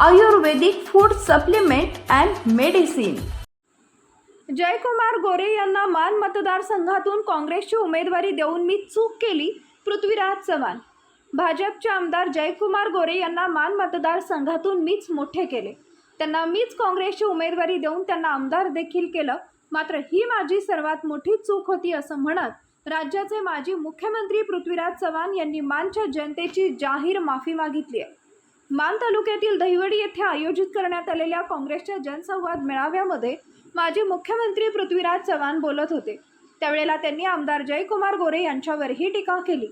Ayurvedic food supplement and medicine. Jaykumar Gore यांना मान मतदारसंघातून काँग्रेसची उमेदवारी देऊन मी चूक केली पृथ्वीराज चव्हाण. भाजपचे आमदार जयकुमार गोरे यांना मान मतदारसंघातून मीच मोठे केले. त्यांना मीच काँग्रेसची उमेदवारी देऊन त्यांना आमदार देखील केलं. मात्र ही माझी सर्वात मोठी चूक होती असं म्हणत राज्याचे माजी मुख्यमंत्री पृथ्वीराज चव्हाण यांनी मानच्या जनतेची जाहीर माफी मागितली आहे. मान तालुक्यातील दहिवडी येथे आयोजित करण्यात आलेल्या काँग्रेसच्या जनसंवाद मेळाव्यामध्ये माजी मुख्यमंत्री पृथ्वीराज चव्हाण बोलत होते. त्यावेळेला त्यांनी आमदार जयकुमार गोरे यांच्यावरही टीका केली.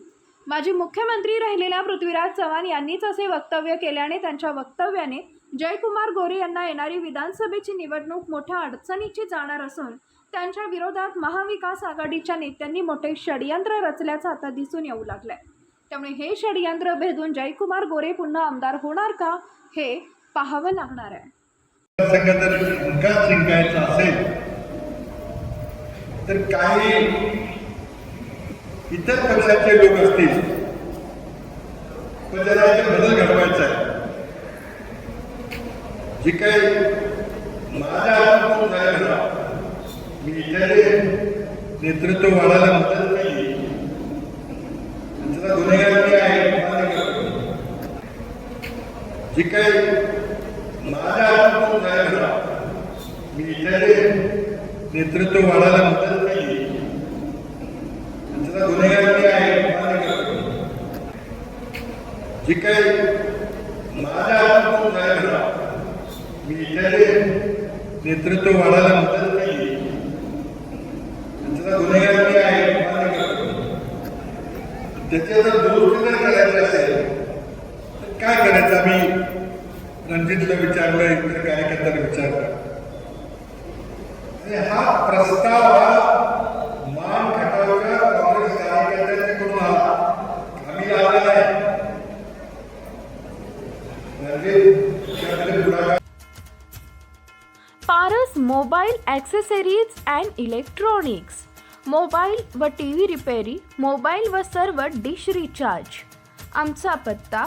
माजी मुख्यमंत्री राहिलेल्या पृथ्वीराज चव्हाण यांनीच असे वक्तव्य केल्याने त्यांच्या वक्तव्याने जयकुमार गोरे यांना येणारी विधानसभेची निवडणूक मोठ्या अडचणीची जाणार असून त्यांच्या विरोधात महाविकास आघाडीच्या नेत्यांनी मोठे षडयंत्र रचल्याचं आता दिसून येऊ लागलंय. त्यामुळे हे षडयंत्र भेदून जयकुमार गोरे पुन्हा आमदार होणार का हे पाहावं लागणार आहे. जिंकायचा असेल तर काही इतर पक्षाचे लोक असतील पण त्याला बदल घडवायचा आहे. जे काही माझ्या मी इथे नेतृत्व वाढायला मदत केली त्याचा गुन्हेगार मी आहे मान्य करतो. जे काही माझ्या हातात झालेलं मी इथे नेतृत्व वाढायला मदत केली. त्यांचा गुन्हेगारी आहे जे काही माझ्या हातात झालेलं मी इथे नेतृत्व वाढायला मदत केली. त्यांचा गुन्हेगारी आहे मान्य करतो. त्याचे जर दुरुस्ती जर असेल तर काय करायचं आम्ही मी तुला विचारलं इतर कार्यकर्त्यांना विचारलं हा प्रस्ताव हा मान खटावच्या काँग्रेस कार्यकर्त्यांच्याकडून हा आम्ही लावलेला आहे म्हणजे Paras mobile accessories and electronics. Mobile व टी व्ही रिपेरी मोबाईल व सर्व डिश रिचार्ज. आमचा पत्ता